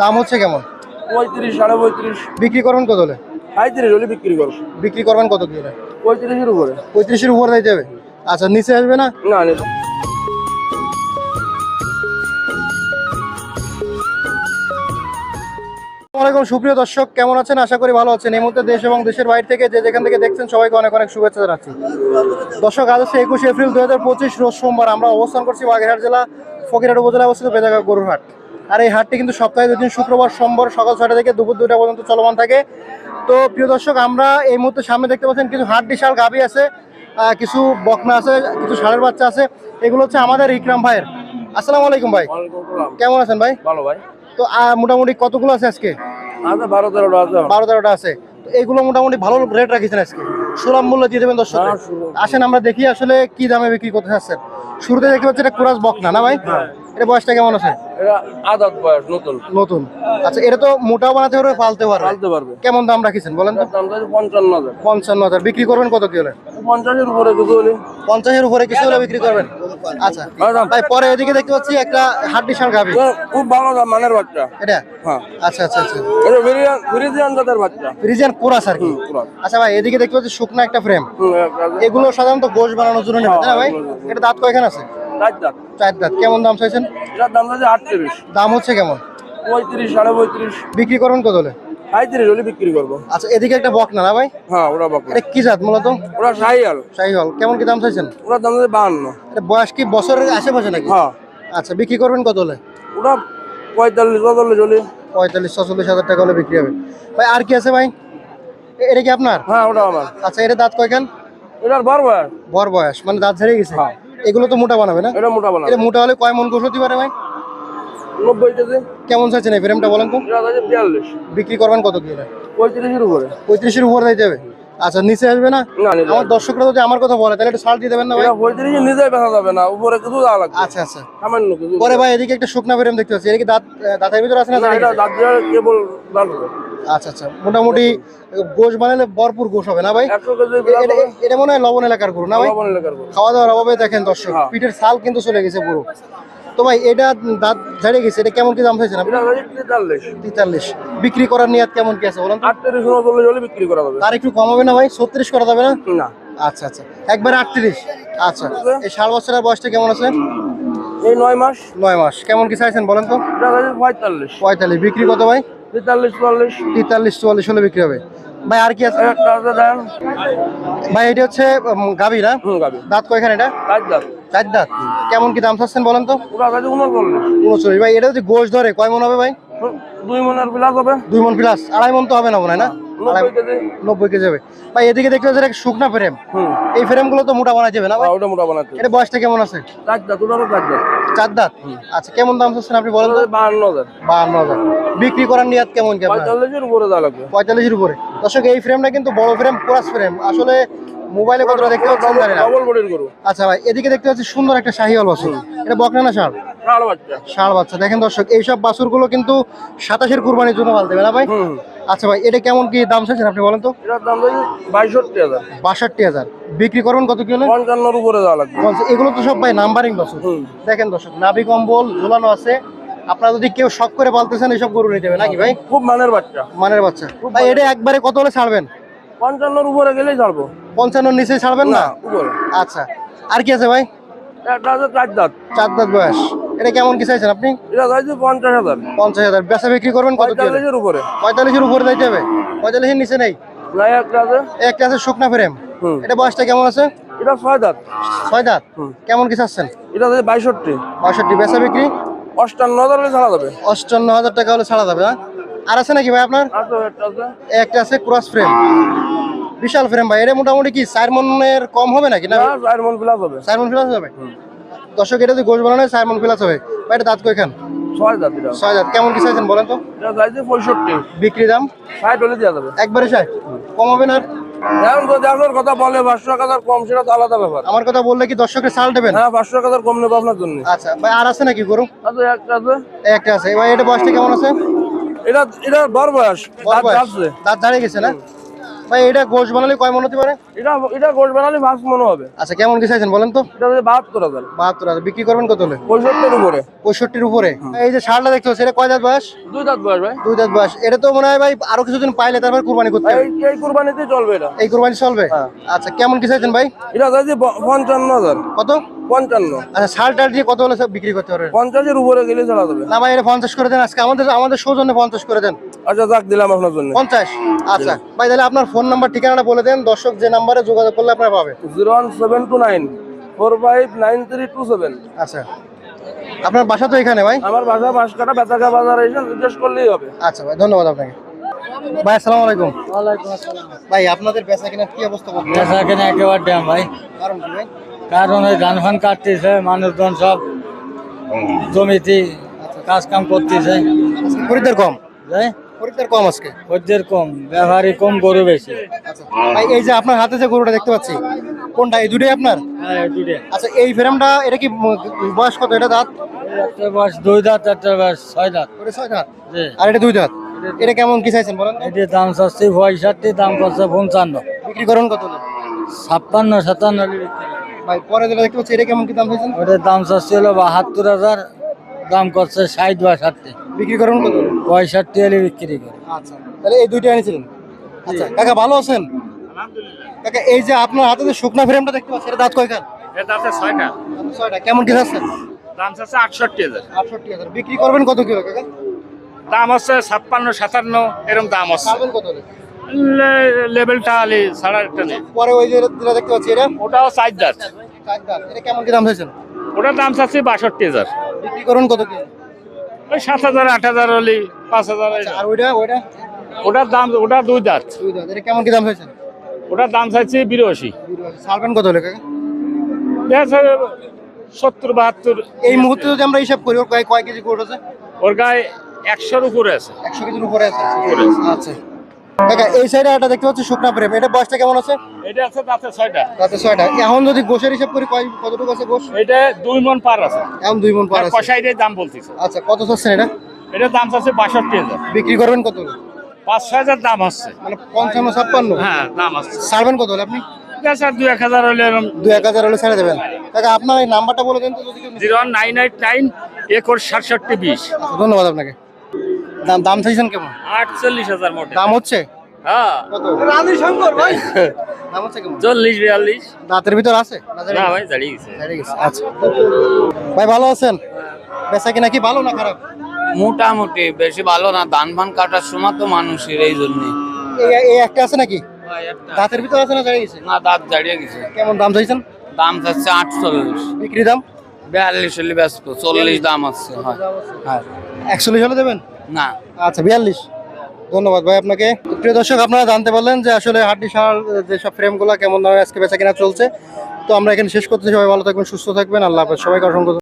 দাম হচ্ছে কেমন? পঁয়ত্রিশ সাড়ে পঁয়ত্রিশ। বিক্রি করবেন কত হলে? পঁয়ত্রিশ হলে বিক্রি করো বিক্রি করবেন কত হলে? পঁয়ত্রিশের উপরে। পঁয়ত্রিশের উপরে দিতে হবে? আচ্ছা নিচে আসবে না? না আসসালামাইকুম সুপ্রিয় দর্শক কেমন আছেন? আশা করি ভালো আছেন। এই মুহূর্তে দেশ এবং দেশের বাইরে থেকে যে যেখান থেকে দেখছেন সবাইকে অনেক অনেক শুভেচ্ছা জানাচ্ছি। দর্শক আজ হচ্ছে একুশে এপ্রিল দু হাজার পঁচিশ রোজ সোমবার আমরা অবস্থান করছি বাগেরহাট জেলা ফকিরহাট উপজেলা অবস্থিত বেদাগা গরুর হাট আর এই হাটটি কিন্তু সপ্তাহে দুদিন শুক্রবার সোমবার সকাল ছয়টা থেকে দুপুর দুটা পর্যন্ত চলমান থাকে। তো প্রিয় দর্শক আমরা এই মুহূর্তে সামনে দেখতে পাচ্ছেন কিছু হাট বিশাল গাভি আছে কিছু বকনা আছে কিছু ষাঁড়ের বাচ্চা আছে। এগুলো হচ্ছে আমাদের ইকরাম ভাইয়ের। আসসালামু আলাইকুম ভাই। কেমন আছেন ভাই? ভালো ভাই। তো মোটামুটি কতগুলো আছে আজকে? আচ্ছা বারো তেরোটা আছে বারো তেরোটা আছে। তো এগুলো মোটামুটি ভালো রেট রাখিছেন আজকে? সুলভ মূল্য দিয়ে দেবেন দর্শক হ্যাঁ, আসেন আমরা দেখি আসলে কি দামে বিক্রি করতে চাচ্ছেন। শুরুতে দেখতে পাচ্ছি এটা কুরাস বক না না ভাই এটা বয়সটা কেমন আছে? এটা আদাত বয়স নতুন। নতুন। আচ্ছা এটা তো মোটাও বানাতে পারবে পালতে পারবে? পালতে পারবে। কেমন দাম রাখিছেন বলেন তো? দাম পঞ্চান্ন হাজার। পঞ্চান্ন হাজার। বিক্রি করবেন কত কি হলে? পঞ্চাশের উপরে কিছু হলে। পঞ্চাশের উপরে কিছু হলে বিক্রি করবেন? আচ্ছা। ভাই পরে এদিকে দেখতে পাচ্ছি একটা হাড্ডি সার গাবি খুব ভালো দাম মানের বাচ্চা। এটা? হ্যাঁ। আচ্ছা আচ্ছা আচ্ছা। এটা ফিরিয়ান ফিরিজিয়ান জাতের বাচ্চা। রিজেন কোরাস আর কি? আচ্ছা ভাই এদিকে দেখতে পাচ্ছি শুকনা একটা ফ্রেম। এগুলো সাধারণত গোশ বানানোর জন্য নেবে তাই না ভাই? হ্যাঁ, এটা দাঁত কয়খান আছে? চার দাঁত। চার দাঁত। কেমন দাম চাইছেন? এটার দাম চাইছে আটত্রিশ দাম হচ্ছে কেমন? পঁয়ত্রিশ সাড়ে পঁয়ত্রিশ। বিক্রি করবেন কত হলে? বিক্রি করব। আচ্ছা এদিকে একটা বক না না ভাই? হ্যাঁ ওরা বাকু এটা কি জাত মূলত? ওরা কেমন কি দাম চাইছেন? ওরা দাম চাইছে বাহান্ন। এটা বয়স কি বছরের আশেপাশে নাকি? হ্যাঁ। আচ্ছা বিক্রি করবেন কত হলে? ওরা পঁয়তাল্লিশ পঁয়তাল্লিশ ছচল্লিশ হাজার টাকা হলে বিক্রি হবে। ভাই আর কি আছে ভাই? এটা কি আপনার? হ্যাঁ ওটা আমার। আচ্ছা এটা দাঁত কয়খান? এটার বার বয়স। বর বয়স মানে দাঁত ঝরে গেছে। হ্যাঁ। এগুলো তো মোটা বানাবে না? এটা মোটা বানা এটা মোটা হলে কয় মন গোস হতে পারে ভাই? নব্বই কেজি। কেমন চাইছেন এই ফ্রেমটা বলেন তো? বিয়াল্লিশ। বিক্রি করবেন কত কি হলে পঁয়ত্রিশের উপরে। পঁয়ত্রিশের উপরে দিতে হবে আচ্ছা নিচে আসবে না? আমার দর্শকরা যদি আমার কথা বলে তাহলে একটু ছাড় দিয়ে দেবেন না ভাই? এটা পঁয়ত্রিশে নিজেই বেচা যাবে না উপরে কিছু দেওয়া লাগবে। আচ্ছা আচ্ছা। সামান্য কিছু। পরে ভাই এদিকে একটা শুকনা ফ্রেম দেখতে পাচ্ছি। এদিকে দাঁত দাঁতের ভিতরে আছে না দাঁত দিয়ে কেবল লাগবে আচ্ছা আচ্ছা। মোটামুটি গোশ বানালে ভরপুর গোশ হবে না ভাই? এটা- মনে হয় লবণ এলাকার গরু না ভাই? খাওয়া দাওয়ার অভাবে দেখেন দর্শক হ্যাঁ। পিঠের ছাল কিন্তু চলে গেছে পুরো। তো ভাই এটা দাঁত ঝাড়ে গেছে এটা কেমন কি দাম এটা আছে তেতাল্লিশ। তেতাল্লিশ। বিক্রি করার নিয়াত কেমন কি আছে বলেন আটত্রিশ উনচল্লিশ হলে বিক্রি করা যাবে। তার একটু কম হবে না ভাই? ছত্রিশ করা যাবে না? না। আচ্ছা আচ্ছা। একবার আটত্রিশ। আচ্ছা। এই ষাট বছরের বয়সটা কেমন আছে? এই নয় মাস। নয় মাস। কেমন কি চাইছেন বলেন তো? পঁয়তাল্লিশ। পঁয়তাল্লিশ। বিক্রি কত ভাই? তেতাল্লিশ চুয়াল্লিশ। তেতাল্লিশ চুয়াল্লিশ হলে বিক্রি হবে। ভাই আর কি আছে? ভাই এটা হচ্ছে না? দাঁত কয়খান এটা? চার দাঁত। কেমন কি দাম চাচ্ছেন বলেন তো? উনচল্লিশ। ভাই এটা যদি গোশ ধরে কয় মন হবে ভাই? দুই মনের বিলাস হবে। দুই মন প্লাস। আড়াই মন তো হবে না মনে হয় না? নব্বই কেজি। হবে। ভাই এদিকে দেখতে পাচ্ছি একটা শুকনা ফ্রেম। এই ফ্রেমগুলো তো মোটা বানাই যাবে না ভাই? ওটা মোটা এটা বয়সটা কেমন আছে? চার দাঁত ওটারও চার দাঁত। চার দাঁত আচ্ছা কেমন দাম চাচ্ছেন আপনি বলেন বাহান্ন হাজার বাহান্ন হাজার বিক্রি করার নিয়াত কেমন কি পঁয়তাল্লিশের উপরে লাগবে। পঁয়তাল্লিশের উপরে। দর্শক এই ফ্রেমটা কিন্তু বড় ফ্রেম কোরাস ফ্রেম আসলে মোবাইলে কতটা দেখতে পাচ্ছেন আচ্ছা ভাই এদিকে দেখতে পাচ্ছি সুন্দর একটা শাহিওয়াল বাছুর এটা বকনা না ষাড় বাচ্চা। ষাঁড় বাচ্চা। দেখেন দর্শক এইসব বাছুরগুলো কিন্তু সাতাশের কুরবানির জন্য না ভাই? আচ্ছা ভাই এটা কেমন কি দাম চাইছেন আপনি বলেন তো? এটার দাম দেখি হাজার। বাষট্টি হাজার। বিক্রি করবেন কত কি হলে? পঞ্চান্নর উপরে দেওয়া লাগবে। এগুলো তো সব ভাই নাম্বারিং বাছুর। দেখেন দর্শক নাভি কম্বল ঝোলানো আছে। আপনারা যদি কেউ শখ করে পালতেছেন এসব গরু নিতে হবে নাকি ভাই? খুব মানের বাচ্চা। মানের বাচ্চা। ভাই এটা একবারে কত হলে ছাড়বেন? পঞ্চান্নর উপরে গেলেই ছাড়বো। পঞ্চান্নর নিচে ছাড়বেন না? না উপরে। আচ্ছা। আর কি আছে ভাই? চার দাঁত। চার দাঁত বয়স। এটা কেমন কি চাইছেন আপনি? এটা চাইছে পঞ্চাশ হাজার। পঞ্চাশ হাজার। বেচা বিক্রি করবেন কত পঁয়তাল্লিশের উপরে। পঁয়তাল্লিশের উপরে যাইতে হবে। পঁয়তাল্লিশের নিচে নেই। না একটা আছে। একটা আছে শুকনা ফ্রেম। এটা বয়সটা কেমন আছে? এটা ছয় দাঁত। ছয় দাঁত? কেমন কি চাচ্ছেন? এটা আছে বাইষট্টি। পঁয়ষট্টি বেচা বিক্রি? অষ্টান্ন হাজার হলে ছাড়া যাবে। অষ্টান্ন হাজার টাকা হলে ছাড়া যাবে না আর আছে নাকি ভাই আপনার? একটা আছে। Cross frame. বিশাল ফ্রেম ভাই। এটা মোটামুটি কি চার মনের কম হবে নাকি? না না চার মন প্লাস হবে। চার মন প্লাস হবে? দর্শক এটা যদি গোশ বানানো হয় চার মন প্লাস হবে ভাই এটা দাঁত কয়খান? ছয় ছয় কেমন কি চাইছেন বলেন তো? এটা চাইছে পঁয়ষট্টি। বিক্রি দাম? ষাট হলে দেওয়া যাবে। একবারে ষাট? কম হবে না এখন যদি আপনার কথা বলে পাঁচশো টাকা কম সেটা তো আলাদা ব্যাপার। আমার কথা বললে কি দর্শকের দেবেন? হ্যাঁ পাঁচশো টাকা কম নেব আপনার জন্য। আচ্ছা ভাই আর আছে নাকি গরু? একটা আছে। একটা আছে। ভাই এটা বয়সটা কেমন আছে? এটা বয়স? দাঁত দাঁড়িয়ে গেছে না? ভাই এটা গোশ বানালে কয় মন হতে পারে? এটা এটা গোল্ড বানালে মাছ মনে হবে। আচ্ছা কেমন কি চাইছেন বলেন তো? এটা বাহাত্তর হাজার। বাহাত্তর হাজার। বিক্রি করবেন কত হলে? পঁয়ষট্টির উপরে। পঁয়ষট্টির উপরে। এই যে শালটা দেখতে পাচ্ছি এটা কয় দাঁত বয়স? দুই দাঁত বয়স ভাই। দুই দাঁত বয়স। এটা তো মনে হয় ভাই আরও কিছুদিন পাইলে তারপর কুরবানি করতে হবে। এই এই কুরবানিতে চলবে এটা। এই কুরবানি চলবে? হ্যাঁ। আচ্ছা কেমন কি চাইছেন ভাই? এটা চাইছি পঞ্চান্ন হাজার। কত? পঞ্চান্ন। আচ্ছা শালটা দিয়ে কত হলে সব বিক্রি করতে পারবেন? পঞ্চাশের উপরে গেলে ছাড়া যাবে। না ভাই এটা পঞ্চাশ করে দেন। আজকে আমাদের আমাদের সৌজন্যে পঞ্চাশ করে দেন। আচ্ছা যাক দিলাম আপনার জন্য। পঞ্চাশ? আচ্ছা। ভাই তাহলে আপনার ফোন নাম্বার ঠিকানাটা বলে দেন। দর্শক যে নাম্বারে যোগাযোগ করলে আপনারা পাবে zero one seven two nine four five nine three two seven. আচ্ছা। আপনার বাসা তো এখানে ভাই? আমার বাসা বাঁশকাটা বেতাকা বাজার এসে জিজ্ঞেস করলেই হবে। আচ্ছা ভাই ধন্যবাদ আপনাকে। ভাই আসসালামু আলাইকুম। ভাই আপনাদের বেচা কেনার কি অবস্থা বেচা কেনা একেবারে ড্যাম ভাই। কারণ কি ভাই? কারণ ওই ধান ফান কাটতেছে মানুষজন সব জমিতে কাজ কাম করতেছে। আজকে খরিদ্দার কম? যাই খরিদ্দার কম আজকে? ব্যবহারই কম গরু বেশি। আচ্ছা। ভাই এই যে আপনার হাতে যে গরুটা দেখতে পাচ্ছি কোনটা এই দুটোই আপনার? হ্যাঁ আচ্ছা এই ফ্রেমটা এটা কি ম- বয়স কত? এটা দাঁত? একটা বয়স দুই দাঁত একটা বয়স ছয় দাঁত। ওটা ছয় দাঁত? আর এটা দুই দাঁত? এটা কেমন কি চাইছেন বলেন তো? দাম চাচ্ছি পঁয়ষট্টি দাম করছে পঞ্চান্ন। বিক্রি করেন কত ছাপ্পান্ন সাতান্ন বিক্রি। ভাই পরে যেটা দেখতে পাচ্ছি এটা কেমন কি দাম ওটার দাম চাচ্ছি হলো বাহাত্তর হাজার দাম করছে ষাট বা ষাটটি বিক্রি করেন কত পঁয়ষট্টি হলে বিক্রি করে। আচ্ছা তাহলে এই দুইটা এনেছিলেন? আচ্ছা কাকা ভালো আছেন? কাকা এই যে আপনার হাতে যে শুকনা ফ্রেমটা দেখতে পাচ্ছি এটা দাঁত কয়খান এটা আছে ছয়টা। ছয়টা কেমন কি দাম আছে আটষট্টি হাজার। আটষট্টি হাজার। বিক্রি করবেন কত কিলো কাকা? দাম হচ্ছে ছাপ্পান্ন সাতান্ন এরকম দাম আছে। কত লেভেলটা আলি সাড়ে আটটা নেই। পরে ওই যে যেটা দেখতে পাচ্ছি এটা? ওটাও দাঁত। চার এটা কেমন কি দাম চাইছেন ওটার দাম চাচ্ছি বাষট্টি হাজার। বিক্রি করুন কত কি? ওই সাত হাজার আট হাজার হলি পাঁচ হাজার আর ওইটা ওইটা? ওটার দাম ওটা দুই দাঁত। দুই দাঁত। এটা কেমন কি দাম চাইছেন ওটার দাম চাইছি বিরাশি। ছাড়বেন কত হলে সত্তর বাহাত্তর। এই মুহূর্তে যদি আমরা হিসাব করি ওর কয় কয় কেজি গোট আছে? ওর গায়ে একশোর উপরে আছে। একশো কেজির উপরে আছে। উপরে আছে। আচ্ছা। কাকা এই সাইডে একটা দেখতে পাচ্ছি শুকনা প্রেম এটা বয়সটা কেমন আছে? এটা আছে তাতে ছয়টা। তাতে ছয়টা। এখন যদি গোশের হিসাব করি কয় কতটুকু আছে গোশ? এটা দুই মন পার আছে। এখন দুই মন পার আছে। দাম বলতেছে। আচ্ছা কত চাচ্ছেন এটা? এটার দাম চাচ্ছে বাষট্টি হাজার। বিক্রি করবেন কত পাঁচ ছয় হাজার দাম হচ্ছে মানে পঞ্চান্ন ছাপ্পান্ন? হ্যাঁ দাম আছে ছাড়বেন কত হলে আপনি? আর দুই এক হাজার হলে দুই এক হাজার হলে ছেড়ে দেবেন। কাকা আপনার এই নাম্বারটা বলে দেন তো জিরো নাইন এইট নাইন একর সাতষট্টি বিশ। ধন্যবাদ আপনাকে। দাম দাম চাইছেন কেমন? আটচল্লিশ হাজার মোটে। দাম হচ্ছে? হ্যাঁ। রানী শঙ্কর ভাই। দাম হচ্ছে কেমন? চল্লিশ বিয়াল্লিশ। দাঁতের ভিতর আছে? না জানি না না? ভাই দাঁড়িয়ে গেছে। দাঁড়িয়ে গেছে। আচ্ছা। ভাই ভালো আছেন? বেচা কিনা কি ভালো না খারাপ? মোটামুটি বেশি ভালো না। ধান ফান কাটার সময় তো মানুষের এই জন্য। এই এই একটা আছে নাকি? দাঁতের ভিতর আছে না দাঁড়িয়ে গেছে? না দাঁত দাঁড়িয়ে গেছে। কেমন দাম চাইছেন? দাম চাচ্ছে আটচল্লিশ। বিক্রি দাম? বিয়াল্লিশ হলে ব্যস্ত। চল্লিশ দাম আছে হয় হ্যাঁ। একচল্লিশ হলে দেবেন? না। আচ্ছা বিয়াল্লিশ। ধন্যবাদ ভাই আপনাকে। প্রিয় দর্শক, আপনারা জানতে পারলেন যে আসলে হাড্ডি সার যেসব ফ্রেমগুলো কেমন ধরনের আজকে বেচা কিনা চলছে। তো আমরা এখানে শেষ করতে সবাই ভালো থাকবেন, সুস্থ থাকবেন। আল্লাহ হাফেজ। সবাইকে অসংখ্য